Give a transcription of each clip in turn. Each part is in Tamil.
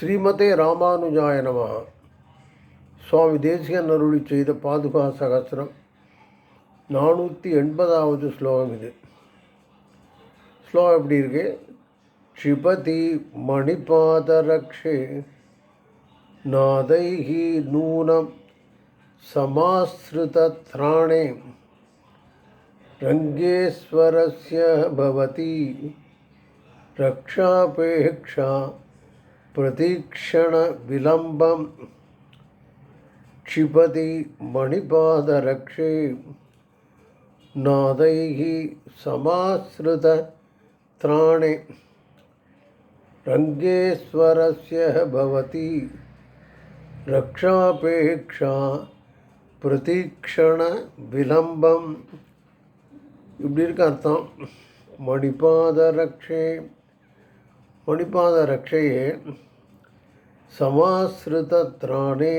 ஸ்ரீமதே ராமானுஜாய நம. சுவாமி தேசிகன்னருளி செய்த பாதுகா சகசிரம். நானூற்றி எண்பதாவது ஸ்லோகம் இது. ஸ்லோகம் எப்படி இருக்கு? க்ஷிபதி மணிபாதரக்ஷே நாதைகி நூனம் சமாஸ்ருதத்ராணே ரங்கேஸ்வரஸ்ய பவதி ரக்ஷாபேக்ஷா प्रतीक्षणविलम्बं क्षिपति मणिपादरक्षे नादैः समाश्रितत्राणे रङ्गेश्वरस्य भवति रक्षापेक्षा प्रतीक्षणविलम्बम् இப்படி இருக்க அர்த்தம் மணிபாத ரக்ஷே மணிபாத ரக்ஷையே சமாசிருதத்ரானே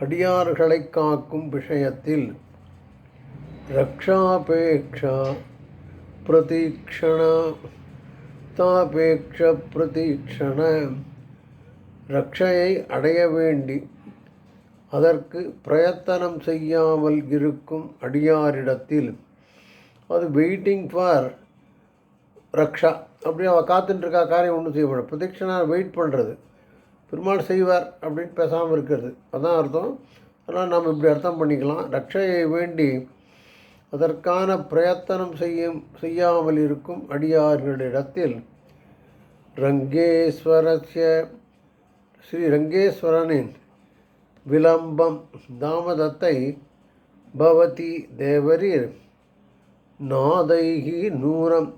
அடியார்களை காக்கும் விஷயத்தில் ரக்ஷாபேக்ஷா பிரதீக்ஷண. தாபேக்ஷ பிரதீக்ஷண. ரக்ஷையை அடைய வேண்டி அதற்கு பிரயத்தனம் செய்யாமல் இருக்கும் அடியாரிடத்தில் அது வெயிட்டிங் ஃபார் ரக்ஷா. அப்படி அவள் காத்துட்டுருக்கா காரியம் ஒன்றும் செய்யப்படும் பிரதட்சணா வெயிட் பண்ணுறது பெருமாள் செய்வார் அப்படின்னு பேசாமல் இருக்கிறது. அதான் அர்த்தம். ஆனால் நாம் இப்படி அர்த்தம் பண்ணிக்கலாம். ரக்ஷையை வேண்டி அதற்கான பிரயத்தனம் செய்யும் செய்யாமல் இருக்கும் அடியார்களிடத்தில் ரங்கேஸ்வரஸ்ய ஸ்ரீ ரங்கேஸ்வரனின் விளம்பம் தாமதத்தை பவதி தேவரீர் நாதைகி நூறம்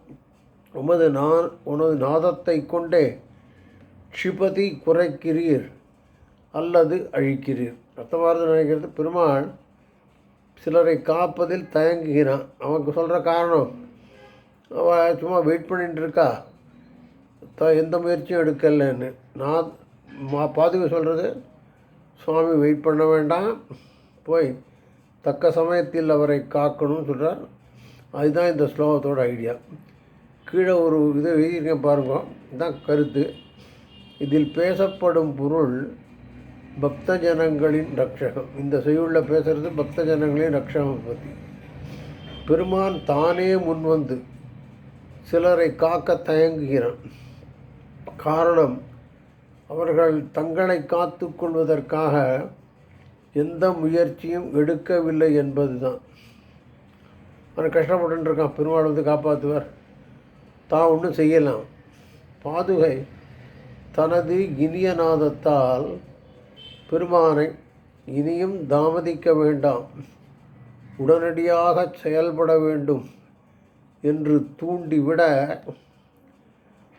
உமது நான் உனது நாதத்தை கொண்டே க்ஷிபதி குறைக்கிறீர் அல்லது அழிக்கிறீர். அர்த்தமானது நினைக்கிறது பெருமாள் சிலரை காப்பதில் தயங்குகிறான். அவனுக்கு சொல்கிற காரணம் அவள் சும்மா வெயிட் பண்ணிட்டு இருக்கா த எந்த முயற்சியும் எடுக்கலைன்னு. நான் மா பாதுகா சொல்கிறது சுவாமி வெயிட் பண்ண வேண்டாம். போய் தக்க சமயத்தில் அவரை காக்கணும்னு சொல்கிறார் அதுதான் இந்த ஸ்லோகத்தோட ஐடியா கீழே ஒரு இதை எழுதியிருக்கேன் பாருங்க. இதுதான் கருத்து. இதில் பேசப்படும் பொருள் பக்த ஜனங்களின் ரக்ஷகம். இந்த செய்யுள்ள பேசுகிறது பக்த ஜனங்களின் ரக்ஷகம் பற்றி பெருமான் தானே முன்வந்து சிலரை காக்க தயங்குகிறான். காரணம் அவர்கள் தங்களை காத்து கொள்வதற்காக எந்த முயற்சியும் எடுக்கவில்லை என்பது தான் அவன் கஷ்டப்பட்டுருக்கான் பெருமாள் வந்து காப்பாற்றுவார் தான் ஒன்றும் செய்யலாம். பாதுகை தனது இனிய நாதத்தால் பெருமானை இனியும் தாமதிக்க வேண்டாம். உடனடியாக செயல்பட வேண்டும் என்று தூண்டிவிட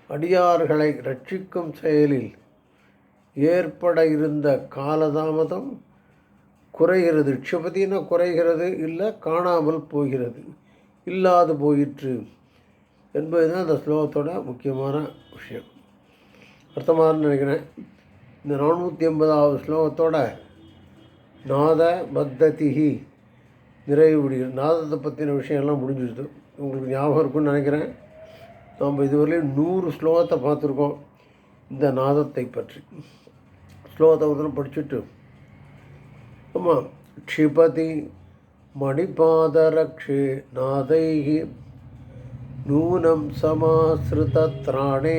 அடியார்களை ரட்சிக்கும் செயலில் ஏற்பட இருந்த காலதாமதம் குறைகிறது. க்ஷபதினா குறைகிறது? இல்லை காணாமல் போகிறது. இல்லாது போயிற்று என்பது தான் அந்த ஸ்லோகத்தோட முக்கியமான விஷயம். அர்த்தமாக நினைக்கிறேன். இந்த நானூற்றி ஐம்பதாவது ஸ்லோகத்தோட நாத பத்ததிகி நிறைவு நாதத்தை பற்றின விஷயம்லாம் முடிஞ்சிடுது உங்களுக்கு ஞாபகம் இருக்குன்னு நினைக்கிறேன். நாம் இதுவரையிலும் நூறு ஸ்லோகத்தை பார்த்துருக்கோம். இந்த நாதத்தை பற்றி. ஸ்லோகத்தை ஒருத்தரும் படிச்சுட்டு. ஆமாம் க்ஷிபதி மணிபாதரக்ஷே நாதைகி நூனம் சமாசிருத்திராணே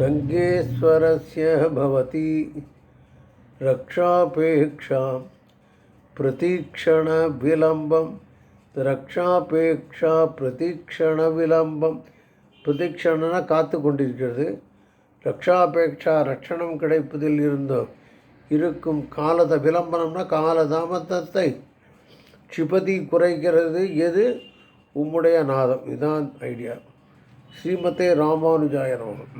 रङ्गेश्वरस्य भवति रक्षापेक्षा प्रतीक्षणविलम्बं ரக்ஷாபேக்ஷா பிரதீக்ஷண விளம்பம் பிரதீக்ஷணனா காத்து கொண்டிருக்கிறது ரக்ஷாபேக்ஷா ரட்சணம் கிடைப்பதில் இருந்தோ இருக்கும் காலத விளம்பரம்னா காலதாமதத்தை க்ஷிபதி குறைக்கிறது எது உம்முடைய நாதம் இதுதான் ஐடியா ஸ்ரீமதே ராமானுஜாய ராமன்